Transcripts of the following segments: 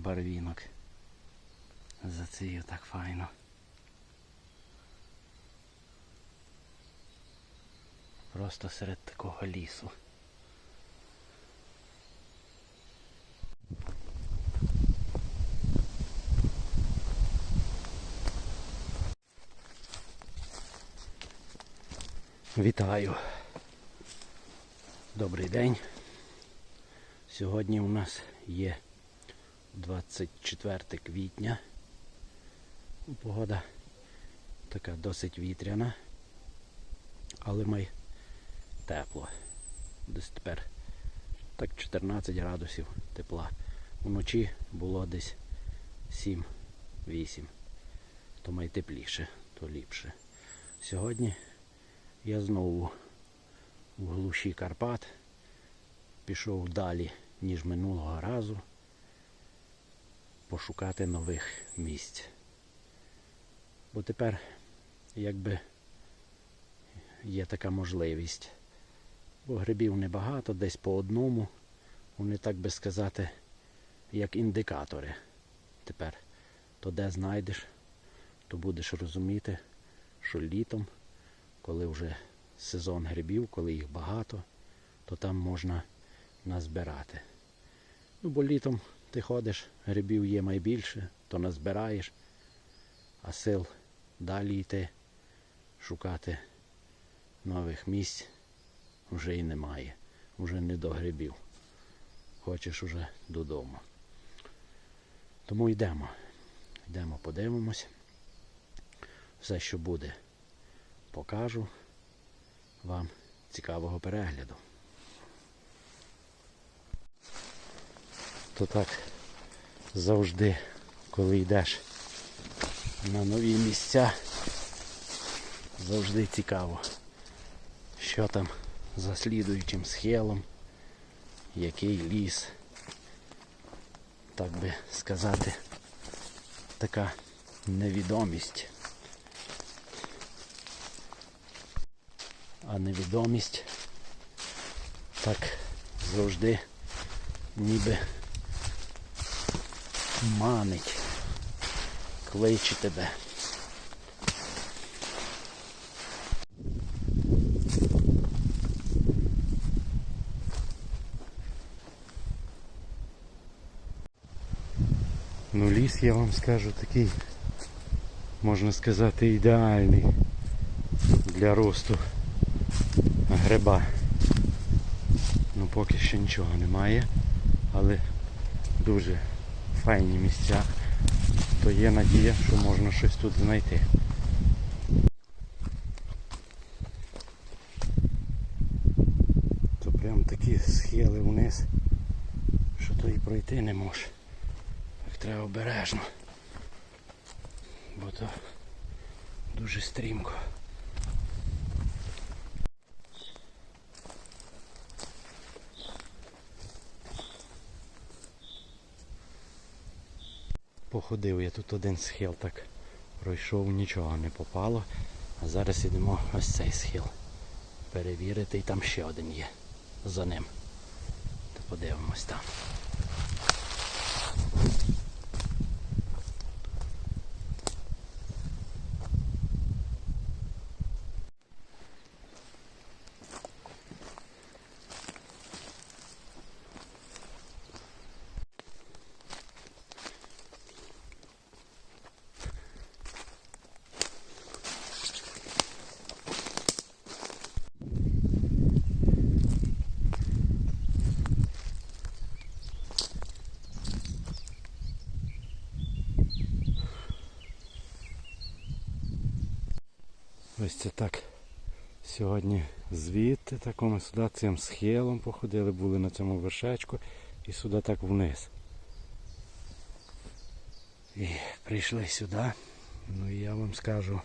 барвінок. Зацію так файно. Просто серед такого лісу. Вітаю. Добрий день. Сьогодні у нас є 24 квітня. Погода така досить вітряна, але май тепло. Десь тепер так 14 градусів тепла. Вночі було десь 7-8. То май тепліше, то ліпше. Сьогодні я знову в глуші Карпат пішов далі, ніж минулого разу, пошукати нових місць. Бо тепер якби є така можливість. Бо грибів небагато, десь по одному. Вони, так би сказати, як індикатори. Тепер то де знайдеш, то будеш розуміти, що літом, коли вже сезон грибів, коли їх багато, то там можна назбирати. Ну, бо літом ти ходиш, грибів є майбільше, то назбираєш, а сил далі йти, шукати нових місць вже і немає. Вже не до грибів. Хочеш уже додому. Тому йдемо. Йдемо, подивимось. Все, що буде, покажу вам цікавого перегляду. То так завжди, коли йдеш на нові місця, завжди цікаво, що там за слідуючим схилом, який ліс, так би сказати, така невідомість. А невідомість так завжди ніби манить, кличе тебе. Ну ліс, я вам скажу, такий, можна сказати, ідеальний для росту гриба. Ну поки що нічого немає, але дуже файні місця, то є надія, що можна щось тут знайти. То прям такі схили вниз, що то і пройти не може. Так треба обережно. Бо то дуже стрімко. Походив я тут один схил так пройшов, нічого не попало. А зараз йдемо ось цей схил. Перевірити і там ще один є за ним. То подивимось там. Це так. Сьогодні звідти такому сюди цим схилом походили, були на цьому вершечку і сюди так вниз. І прийшли сюди. Ну і я вам скажу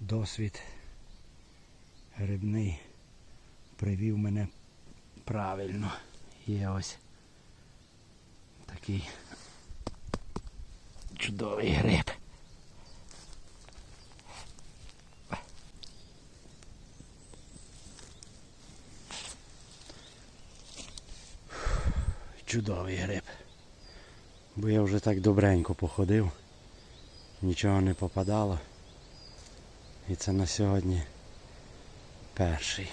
досвід грибний привів мене правильно. Є ось такий чудовий гриб. Чудовий гриб. Бо я вже так добренько походив, нічого не попадало. І це на сьогодні перший.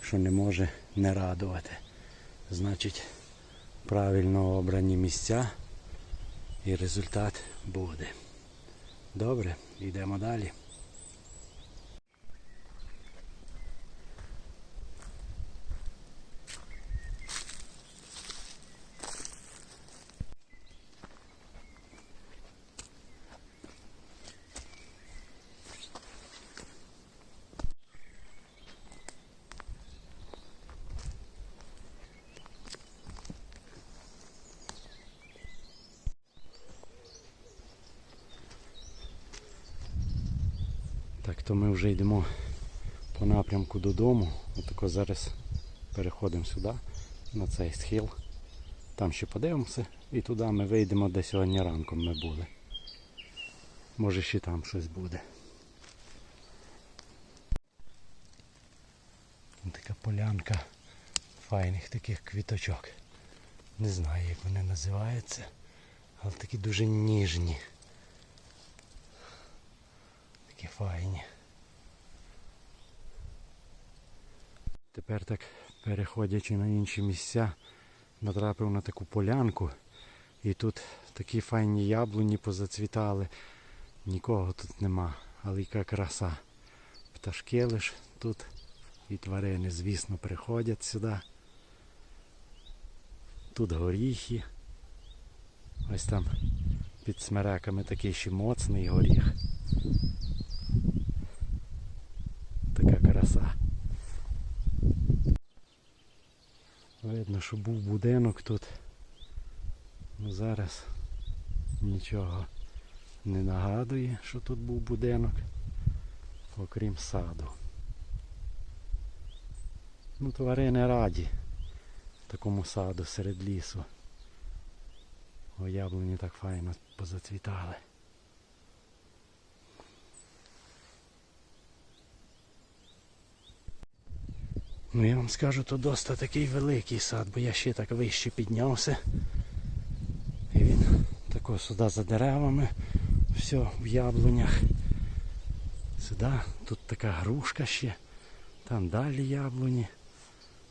Що не може не радувати. Значить, правильно обрані місця і результат буде. Добре, йдемо далі. Так, то ми вже йдемо по напрямку додому. Отако зараз переходимо сюди, на цей схил. Там ще подивимося і туди ми вийдемо, де сьогодні ранком ми були. Може ще там щось буде. Така полянка файних таких квіточок. Не знаю як вони називаються, але такі дуже ніжні. Такі файні. Тепер так переходячи на інші місця, натрапив на таку полянку. І тут такі файні яблуні позацвітали. Нікого тут нема. Але яка краса. Пташки лиш тут і тварини, звісно, приходять сюди. Тут горіхи. Ось там під смереками такий ще моцний горіх. Така краса. Видно, що був будинок тут. Ну зараз нічого не нагадує, що тут був будинок, окрім саду. Ну, тварини раді такому саду серед лісу. О, яблуні так файно позацвітали. Ну я вам скажу, то досить такий великий сад, бо я ще так вище піднявся. І він тако сюди за деревами, все в яблунях. Сюди, тут така грушка ще, там далі яблуні.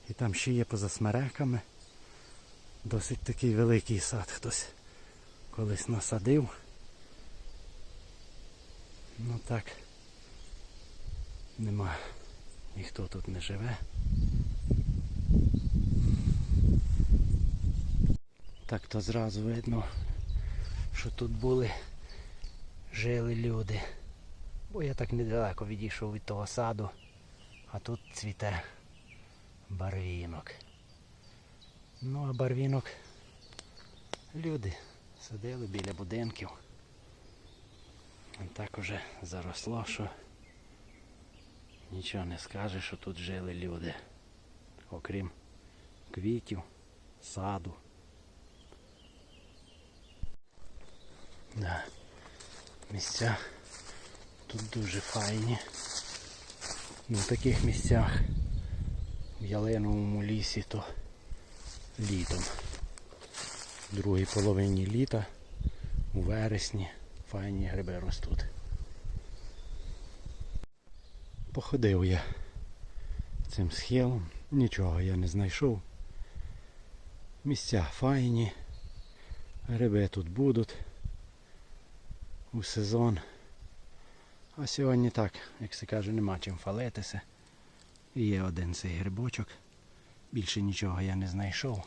І там ще є поза смереками. Досить такий великий сад хтось колись насадив. Ну так, нема, ніхто тут не живе. Так то зразу видно, що тут були, жили люди. Бо я так недалеко відійшов від того саду, а тут цвіте барвінок. Ну а барвінок люди садили біля будинків. А так уже заросло, що нічого не скажеш, що тут жили люди. Окрім квітів, саду. Да. Місця тут дуже файні. Ну, таких місцях в ялиновому лісі то літом. В другій половині літа, у вересні, файні гриби ростуть. Походив я цим схилом, нічого я не знайшов. Місця файні, гриби тут будуть у сезон. А сьогодні так, як се каже, нема чим фалитися. Є один цей грибочок. Більше нічого я не знайшов.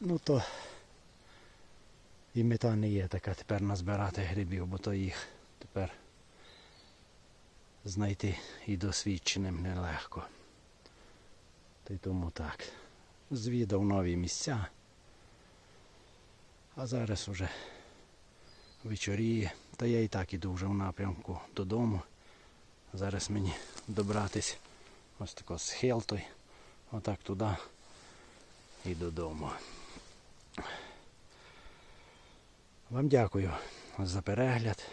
Ну то і мета не є така тепер назбирати грибів, бо то їх тепер знайти і досвідченим нелегко. Та й тому так. Звідав нові місця. А зараз уже вечоріє. Та я і так іду вже в напрямку додому. Зараз мені добратись ось тако схил той, отак туди і додому. Вам дякую за перегляд.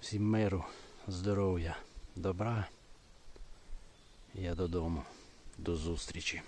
Всім миру, здоров'я, добра. Я додому. До зустрічі.